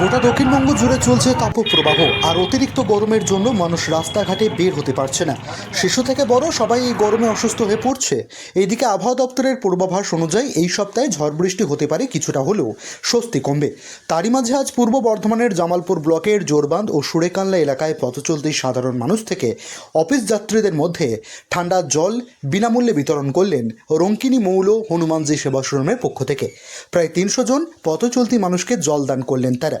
গোটা দক্ষিণবঙ্গ জুড়ে চলছে তাপপ্রবাহ, আর অতিরিক্ত গরমের জন্য মানুষ রাস্তাঘাটে বের হতে পারছে না। শিশু থেকে বড় সবাই এই গরমে অসুস্থ হয়ে পড়ছে। এইদিকে আবহাওয়া দপ্তরের পূর্বাভাস অনুযায়ী এই সপ্তাহে ঝড় বৃষ্টি হতে পারে কিছুটা হলেও স্বস্তি কমবে। তারই মাঝে আজ পূর্ব বর্ধমানের জামালপুর ব্লকের জোরবাঁধ ও সুরেকানলা এলাকায় পথচলতি সাধারণ মানুষ থেকে অফিস যাত্রীদের মধ্যে ঠান্ডা জল বিনামূল্যে বিতরণ করলেন রঙ্কিনী মৌল হনুমানজি সেবাশ্রমের পক্ষ থেকে। প্রায় তিনশো জন পথ চলতি মানুষকে জল দান করলেন তারা।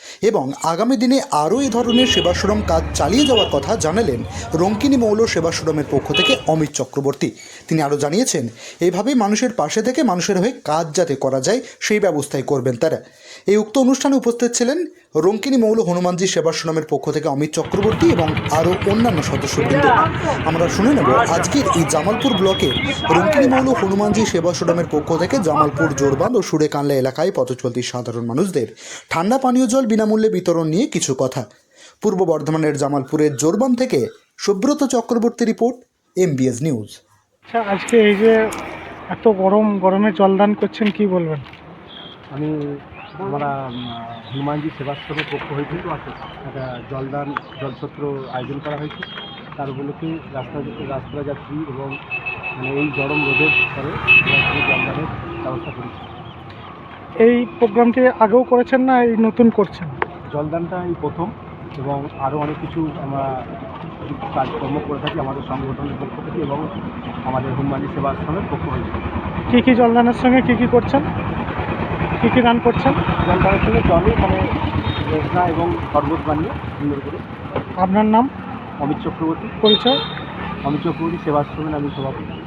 এবং আগামী দিনে আরও এই ধরনের সেবাশ্রম কাজ চালিয়ে যাওয়ার কথা জানালেন রঙ্কিনী মৌল সেবাশ্রমের পক্ষ থেকে অমিত চক্রবর্তী। তিনি আরও জানিয়েছেন এইভাবেই মানুষের পাশে থেকে মানুষের হয়ে কাজ যাতে করা যায়, সেই ব্যবস্থাই করবেন তারা। এই উক্ত অনুষ্ঠানে উপস্থিত ছিলেন রঙ্কিনী মৌল হনুমানজি সেবাশ্রমের পক্ষ থেকে অমিত চক্রবর্তী এবং আরও অন্যান্য সদস্যবৃন্দ। আমরা শুনে নেব আজকের এই জামালপুর ব্লকের রঙ্কিনী মৌল হনুমানজি সেবাশ্রমের পক্ষ থেকে জামালপুর জোরবাঁধ ও সুরেকানলা এলাকায় পথচলতি সাধারণ মানুষদের ঠান্ডা পানীয় জল বিনামূল্যে বিতরণ নিয়ে কিছু কথা। পূর্ব বর্ধমানের জামালপুরের জোরবান থেকে Subrata Chakraborty report MBS news. আচ্ছা আজকে এই যে এত গরম গরমে জলদান করছেন কি বলবেন? আমি আমরা হনুমানজি সেবাশ্রমের পক্ষ হয়েছে একটা জলদান জলছত্র আয়োজন করা হয়েছে। তার উপলক্ষে রাস্তা রাস্তা যাত্রী এবং মানে এই গরম রোদের আমরা জলদানের ব্যবস্থা করেছি। এই প্রোগ্রামটি আগেও করেছেন না এই নতুন করছেন? জলদানটা এই প্রথম এবং আরও অনেক কিছু আমরা কাজকর্ম করে থাকি আমাদের সংগঠনের পক্ষ থেকে এবং আমাদের হনুমানজি সেবাশ্রমের পক্ষ হয়েছে কী কী জলদানের সঙ্গে কী কী করছেন? কী কী গান করছেন? জলদানের সঙ্গে জলে মানে রেজনা এবং শরবত বানিয়ে সুন্দর করে। আপনার নাম? অমিত চক্রবর্তী। পরিচয়? অমিত চক্রবর্তী সেবাশ্রমের আমি সভাপতি।